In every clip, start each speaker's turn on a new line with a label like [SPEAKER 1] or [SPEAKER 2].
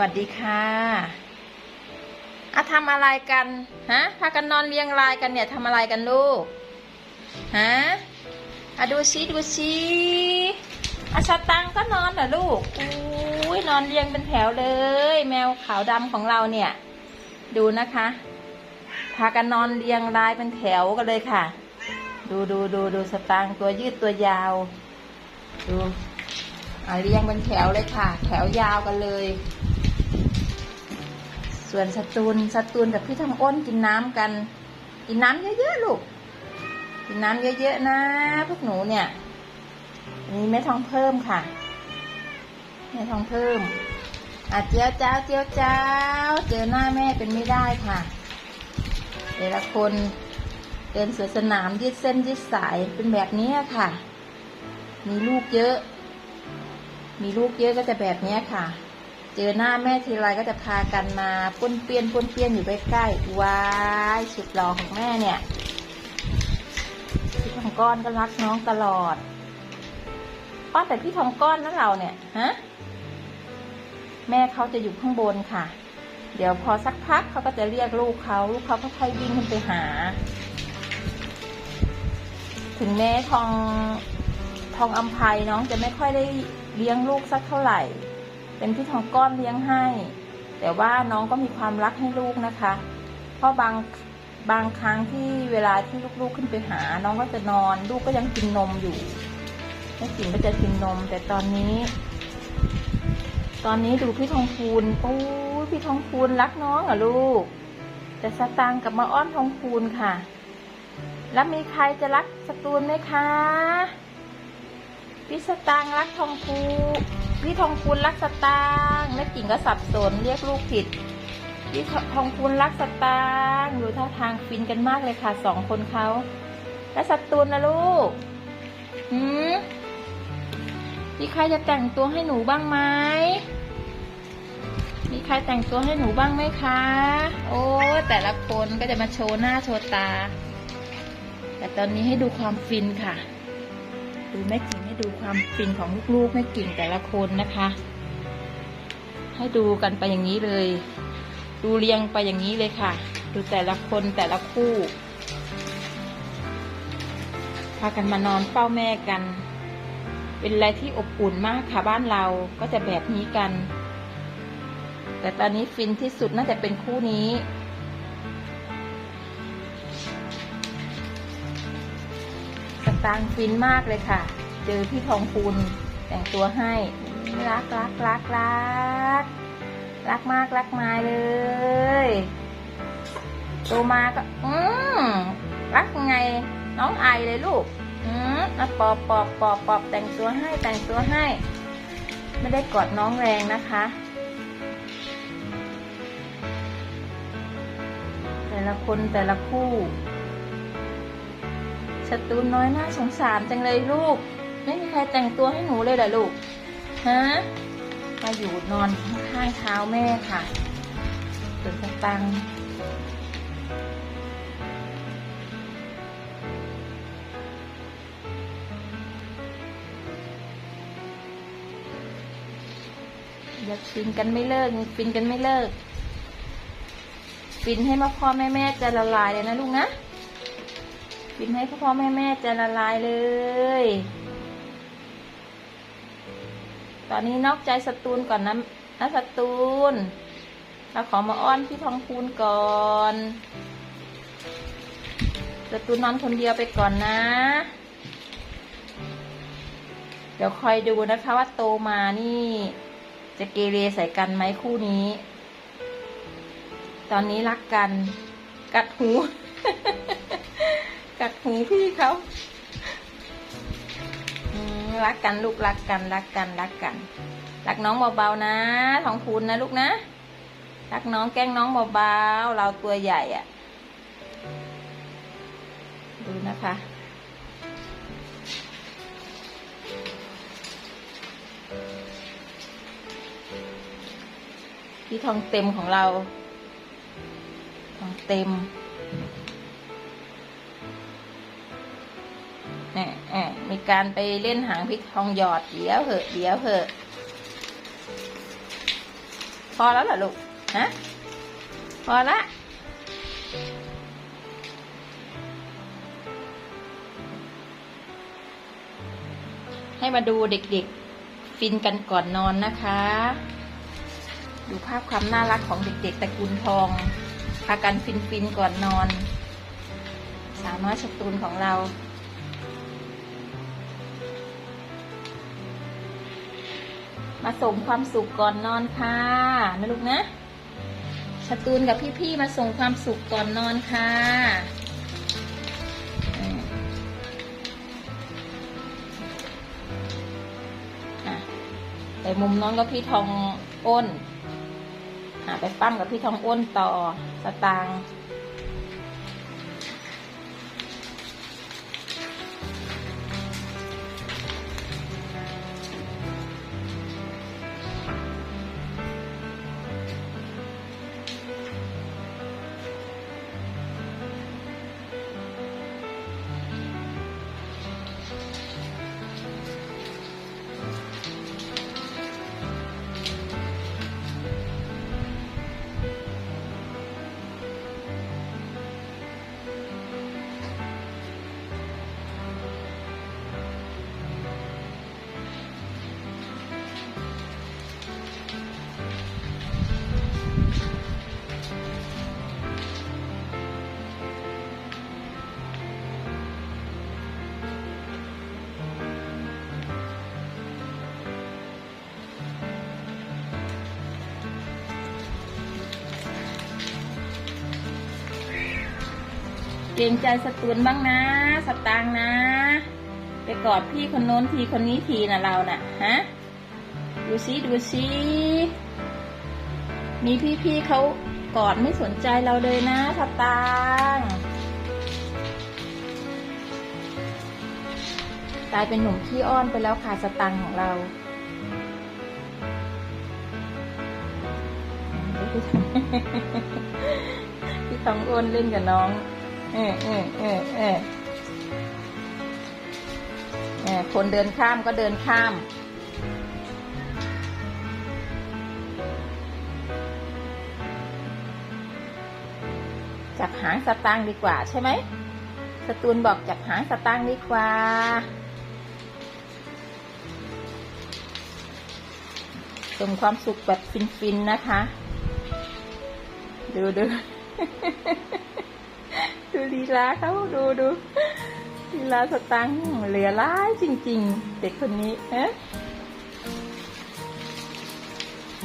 [SPEAKER 1] วัสดีค่ะอะทำอะไรกันฮะพากันนอนเรียงรายกันเนี่ยทำอะไรกันลูกฮะอะดูซิดูซิอะสตังก็นอนเหรอลูกอุ้ยนอนเรียงเป็นแถวเลย แมวขาวดำของเราเนี่ย ดูนะคะ พากันนอนเรียงรายเป็นแถวกันเลยค่ะ ดูดูดูดูสตางตัวยืดตัวยาว ดูเรียงเป็นแถวเลยค่ะ แถวยาวกันเลย ส่วนสตูนสตูนกับพี่ทำอ้นกินน้ำกัน กินน้ำเยอะๆลูก กินน้ำเยอะๆนะ พวกหนูเนี่ยอันนี้แม่ทองเพิ่มค่ะแม่ทองเพิ่มอะเจียวเจ้าเจียวเจ้า เจอหน้าแม่เป็นไม่ได้ค่ะแต่ละคนเดินสวนสนามยืดเส้นยืดสายเป็นแบบนี้ค่ะ มีลูกเยอะ มีลูกเยอะก็จะแบบนี้ค่ะ เจอหน้าแม่ทีไรก็จะพากันมาป้นเปี้ยนป้นเปี้ยนอยู่ใกล้ๆว้ายสุดหล่อของแม่เนี่ยพี่ทองก้อนก็รักน้องตลอดป้าแต่พี่ทองก้อนนะเราเนี่ยฮะแม่เขาจะอยู่ข้างบนค่ะ เดี๋ยวพอสักพักเขาก็จะเรียกลูกเขาลูกเขาก็ค่อยวิ่งขึ้นไปหา ถึงแม้ทองทองอัมภัยน้องจะไม่ค่อยได้เลี้ยงลูกสักเท่าไหร่ เป็นพี่ทองก้อนเลี้ยงให้ แต่ว่าน้องก็มีความรักให้ลูกนะคะ เพราะบางบางครั้งที่เวลาที่ลูกๆขึ้นไปหา น้องก็จะนอน ลูกก็ยังกินนมอยู่แม่จิ๋งก็จะกินนม แต่ตอนนี้ ตอนนี้ดูพี่ทองคูณโอ้ยพี่ทองคูณรักน้องเหรอลูก แต่สตางกับมาอ้อนทองคูณค่ะ แล้วมีใครจะรักสตูนไหมคะ พี่สตางรักทองคู พี่ทองคูณรักสตางค์แม่กิ่งก็สับสนเรียกลูกผิด พี่ทองคูณรักสตางค์ดูท่าทางฟินกันมากเลยค่ะสองคนเขาแล้วสตูนนะลูกหืมมีใครจะแต่งตัวให้หนูบ้างไหมมีใครแต่งตัวให้หนูบ้างไหมคะ โอ้แต่ละคนก็จะมาโชว์หน้าโชว์ตา แต่ตอนนี้ให้ดูความฟินค่ะ ดูแม่กิ่ง ดูความฟินของลูกๆแม่กิ่งแต่ละคนนะคะ ให้ดูกันไปอย่างนี้เลย ดูเรียงไปอย่างนี้เลยค่ะ ดูแต่ละคนแต่ละคู่ พากันมานอนเฝ้าแม่กัน เป็นอะไรที่อบอุ่นมากค่ะบ้านเราก็จะแบบนี้กัน แต่ตอนนี้ฟินที่สุดน่าจะเป็นคู่นี้สตางฟินมากเลยค่ะ เจอพี่ทองคูณแต่งตัวให้รักรักรักรักรักมากรักมาเลยโตมาก็ อืมรักไงน้องไอเลยลูก อืมอะปอบปอบปอบปอบแต่งตัวให้แต่งตัวให้ ไม่ได้กอดน้องแรงนะคะ แต่ละคนแต่ละคู่สตูนน้อยน่าสงสารจังเลยลูก ไม่มีใครแต่งตัวให้หนูเลยเหรอลูก ฮะ มาอยู่นอนข้างๆเท้าแม่ค่ะส่นสตังอยากฟินกันไม่เลิกฟินกันไม่เลิก ฟินให้มาพ่อแม่แม่จะละลายเลยนะลูกนะฟินให้พ่อพ่อแม่แม่จะละลายเลย ตอนนี้นอกใจสตูนก่อนนะนะสตูนเราขอมาอ้อนพี่ทองคูณก่อนสตูนนอนคนเดียวไปก่อนนะ เดี๋ยวคอยดูนะคะว่าโตมานี่ จะเกเรใส่กันไหมคู่นี้ ตอนนี้รักกัน กัดหู กัดหูพี่เขา รักกันลูกรักกันรักกันรักกันรักน้องเบาๆนะทองคูณนะลูกนะรักน้องแกล้งน้องเบาๆเราตัวใหญ่อะ่ะ ดูนะคะพี่ทองเต็มของเรา ทองเต็มแหม การไปเล่นหางพี่ทองหยอดเดี๋ยวเหอะเดี๋ยวเหอะ พอแล้วเหรอลูกฮะพอละให้มาดูเด็กๆ ฟินกันก่อนนอนนะคะ ดูภาพความน่ารักของเด็กๆตระกูลทองพากันฟินๆก่อนนอน สาวน้อยสตูนของเรา มาส่งความสุขก่อนนอนค่ะนะลูกนะสตูนกับพี่ๆมาส่งความสุขก่อนนอนค่ะไปมุมน้องกับพี่ทองอ้นอไปปั้มกับพี่ทองอ้นต่อสตางค์ เกรงใจสตูนบ้างนะ สตางนะ ไปกอดพี่คนโน้นทีคนนี้ทีนะเราน่ะฮะดูซิดูซิมีพี่ๆเขากอดไม่สนใจเราเลยนะสตางกลายเป็นหนุ่มขี้อ้อนไปแล้วค่ะสตังของเราพี่ทองอ้นเล่นกับน้อง เออเออเออเออเออคนเดินข้ามก็เดินข้ามจับหางสตางค์ดีกว่าใช่ไหมสตูนบอกจับหางสตางค์ดีกว่าส่งความสุขแบบฟินๆนะคะ ดูดู ดูลีลาเขาดูดูลีลาสตังเหลือร้ายจริง ๆ เด็กคนนี้เอ๊ะ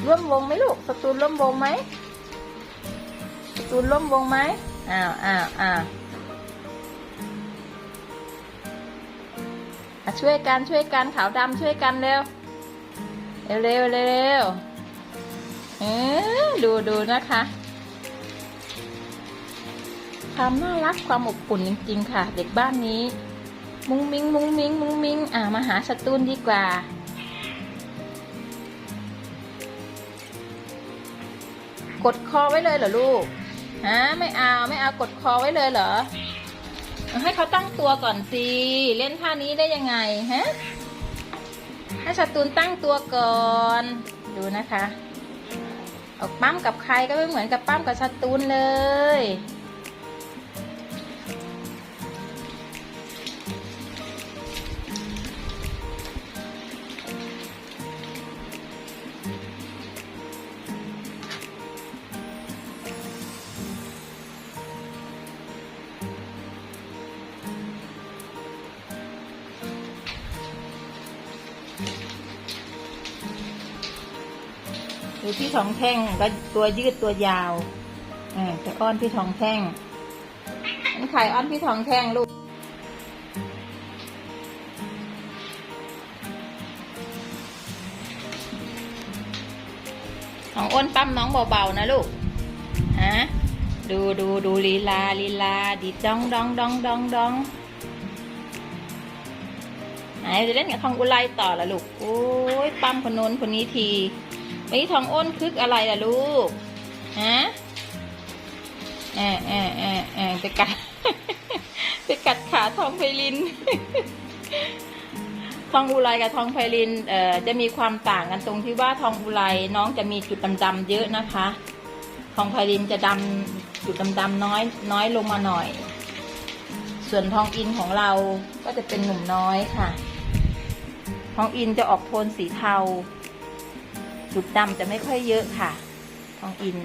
[SPEAKER 1] ร่วมวงไหมลูกสตูนร่วมวงไหมสตูนร่วมวงไหมอ้าวอ้าวอ้าวช่วยกันช่วยกันขาวดำช่วยกันเร็วเร็วเร็วเร็วเออดูดูนะคะ ความน่ารักความอบอุ่นจริงๆ ค่ะ เด็กบ้านนี้ มุ้งมิ้งมุ้งมิ้งมุ้งมิ้งอ่ามาหาสตูนดีกว่า กดคอไว้เลยเหรอลูกฮะไม่เอาไม่เอากดคอไว้เลยเหรอ ให้เขาตั้งตัวก่อนสิเล่นท่านี้ได้ยังไงฮะให้สตูนตั้งตัวก่อนดูนะคะออกปั้มกับใครก็ไม่เหมือนกับปั้มกับสตูนเลย ดูพี่ทองแท่งก็ตัวยืดตัวยาวอ่าจะอ้อนพี่ทองแท่งนั่นใครอ้อนพี่ทองแท่งลูกน้องอ้นปั้มน้องเบาๆนะลูกฮะดูดูดูลีลาลีลาดีดดองดองดองดองดองไหนจะเล่นกับทองอุไรต่อละลูกโอ้ยปั้มคนโน้นคนนี้ที วันนี้ทองอ้นคึกอะไรล่ะลูก ฮะแอะแอะแอะแอะไปกัดไปกัดขาทองไพลิน ทองอุไรกับทองไพลิน เอ่อ จะมีความต่างกันตรงที่ว่าทองอุไรน้องจะมีจุดดำๆเยอะนะคะ ทองไพลินจะดำจุดดำๆน้อย น้อยลงมาหน่อย ส่วนทองอินของเราก็จะเป็นหนุ่มน้อยค่ะ ทองอินจะออกโทนสีเทา จุดดำจะไม่ค่อยเยอะค่ะทองอิน